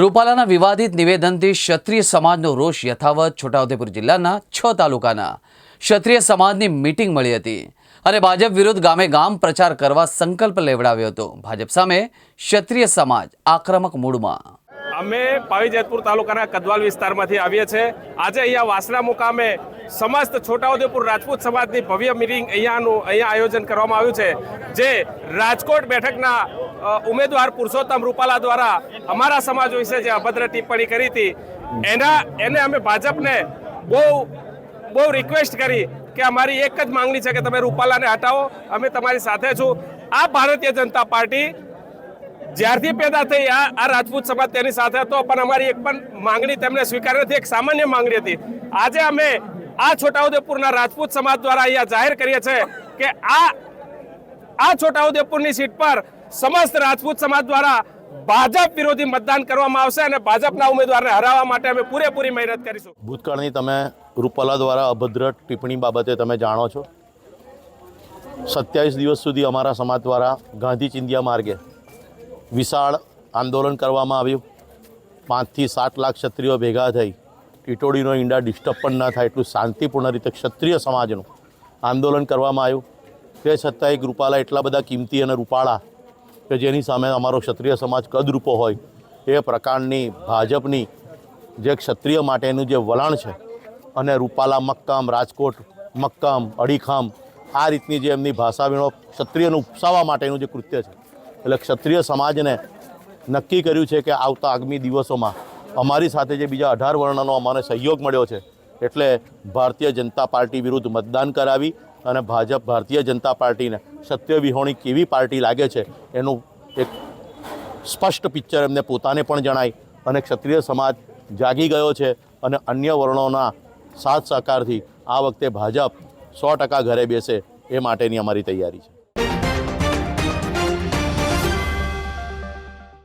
રૂપાલાના વિવાદિત નિવેદનથી ક્ષત્રિય સમાજનો રોષ યથાવત. છોટાઉદેપુર જિલ્લાના છ તાલુકાના ક્ષત્રિય સમાજની મીટિંગ મળી હતી અને ભાજપ વિરુદ્ધ ગામે ગામ પ્રચાર કરવા સંકલ્પ લેવડાવ્યો હતો. ભાજપ સામે ક્ષત્રિય સમાજ આક્રમક મૂડમાં. અમે પાવી જેતપુર તાલુકાના કદવાલ વિસ્તારમાંથી આવીએ છીએ. આજે અહીંયા વાસણા મુકામે સમસ્ત છોટાઉદેપુર રાજપૂત સમાજની ભવ્ય મિટિંગ અહીંયાનું, અહીંયા આયોજન કરવામાં આવ્યું છે. જે રાજકોટ બેઠકના ઉમેદવાર પુરુષોત્તમ રૂપાલા દ્વારા અમારા સમાજ વિશે જે અભદ્ર ટિપ્પણી કરી હતી, એના, એને અમે ભાજપને બહુ બહુ રિક્વેસ્ટ કરી કે અમારી એક જ માંગણી છે કે તમે રૂપાલાને હટાવો. અમે તમારી સાથે છું. આ ભારતીય જનતા પાર્ટી જ્યારથી પેદા થઈ આ આ રાજપૂત સમાજ તેની સાથે હતો, પણ અમારી એક પણ માંગણી તેમણે સ્વીકાર નથી. એક સામાન્ય માંગણી હતી. આજે અમે આ છોટાઉદેપુરના રાજપૂત સમાજ દ્વારા અહીંયા જાહેર કરીએ છીએ કે આ આ છોટાઉદેપુરની સીટ પર સમસ્ત રાજપૂત સમાજ દ્વારા ભાજપ વિરોધી મતદાન કરવામાં આવશે અને ભાજપના ઉમેદવારને હરાવવા માટે અમે પૂરેપૂરી મહેનત કરીશું. ભૂતકાળની તમે રૂપાલા દ્વારા અભદ્ર ટિપ્પણી બાબતે તમે જાણો છો? સત્યાવીસ દિવસ સુધી અમારા સમાજ દ્વારા ગાંધી ચિંધિયા માર્ગે વિશાળ આંદોલન કરવામાં આવ્યું. પાંચથી સાત લાખ ક્ષત્રિયો ભેગા થઈ. ટીટોડીનો ઈંડા ડિસ્ટર્બ પણ ન થાય એટલું શાંતિપૂર્ણ રીતે ક્ષત્રિય સમાજનું આંદોલન કરવામાં આવ્યું. તે છતાં એક રૂપાલા એટલા બધા કિંમતી અને રૂપાળા કે જેની સામે અમારો ક્ષત્રિય સમાજ કદરૂપો હોય, એ પ્રકારની ભાજપની જે ક્ષત્રિય માટેનું જે વલણ છે, અને રૂપાલા મક્કામ, રાજકોટ મક્કામ, અડીખામ, આ રીતની જે એમની ભાષા વીણો ક્ષત્રિયને ઉપસાવવા માટેનું જે કૃત્ય છે. એટલે ક્ષત્રિય સમાજને નક્કી કર્યું છે કે આવતા આગામી દિવસોમાં અમારી સાથે જે બીજા અઢાર વર્ણનો અમારે સહયોગ મળ્યો છે, એટલે ભારતીય જનતા પાર્ટી વિરુદ્ધ મતદાન કરાવી અને ભાજપ ભારતીય જનતા પાર્ટીને સત્ય વિહોણી કેવી પાર્ટી લાગે છે એનું એક સ્પષ્ટ પિક્ચર એમને પોતાને પણ જણાય અને ક્ષત્રિય સમાજ જાગી ગયો છે અને અન્ય વર્ણોના સાથ સહકારથી આ વખતે ભાજપ સો ટકા ઘરે બેસે એ માટેની અમારી તૈયારી છે.